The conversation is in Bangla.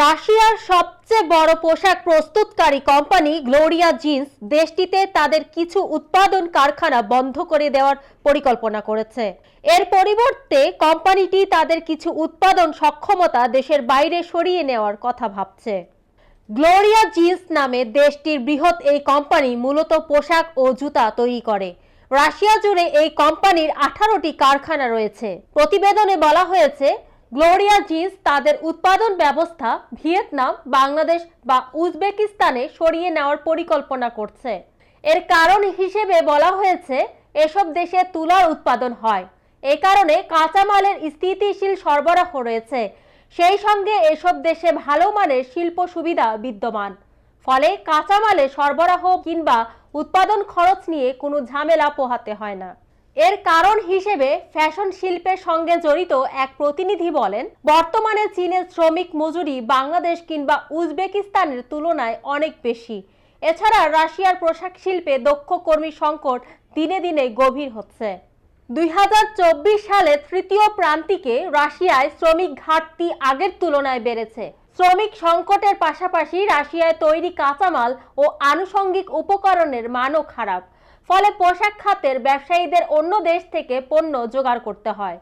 রাশিয়ার সবচেয়ে বড় পোশাক প্রস্তুতকারী কোম্পানি গ্লোরিয়া জিন্স দেশটিতে তাদের কিছু উৎপাদন কারখানা বন্ধ করে দেওয়ার পরিকল্পনা করেছে। এর পরিবর্তে কোম্পানিটি তাদের কিছু উৎপাদন সক্ষমতা দেশের বাইরে সরিয়ে নেওয়ার কথা ভাবছে। গ্লোরিয়া জিন্স নামে দেশটির বৃহৎ এই কোম্পানি মূলত পোশাক ও জুতা তৈরি করে। রাশিয়া জুড়ে এই কোম্পানির আঠারোটি কারখানা রয়েছে। প্রতিবেদনে বলা হয়েছে গ্লোরিয়া জিন্স তাদের উৎপাদন ব্যবস্থা ভিয়েতনাম, বাংলাদেশ বা উজবেকিস্তানে সরিয়ে নেওয়ার পরিকল্পনা করছে। এর কারণ হিসেবে বলা হয়েছে, এসব দেশে তুলার উৎপাদন হয়। এ কারণে কাঁচামালের স্থিতিশীল সরবরাহ রয়েছে। সেই সঙ্গে এসব দেশে ভালো মানের শিল্প সুবিধা বিদ্যমান। ফলে কাঁচামালে সরবরাহ কিংবা উৎপাদন খরচ নিয়ে কোনো ঝামেলা পোহাতে হয় না। এর কারণ হিসেবে ফ্যাশন শিল্পের সঙ্গে জড়িত এক প্রতিনিধি বলেন, বর্তমানে চীনের শ্রমিক মজুরি বাংলাদেশ কিংবা উজবেকিস্তানের তুলনায় অনেক বেশি। এছাড়া রাশিয়ার পোশাক শিল্পে দক্ষ কর্মী সংকট দিনে দিনে গভীর হচ্ছে। দুই সালে তৃতীয় প্রান্তিকে রাশিয়ায় শ্রমিক ঘাটতি আগের তুলনায় বেড়েছে। শ্রমিক সংকটের পাশাপাশি রাশিয়ায় তৈরি কাঁচামাল ও আনুষঙ্গিক উপকরণের মানও খারাপ। ফলে পোশাক খাতের ব্যবসায়ীদের অন্য দেশ থেকে পণ্য জোগাড় করতে হয়।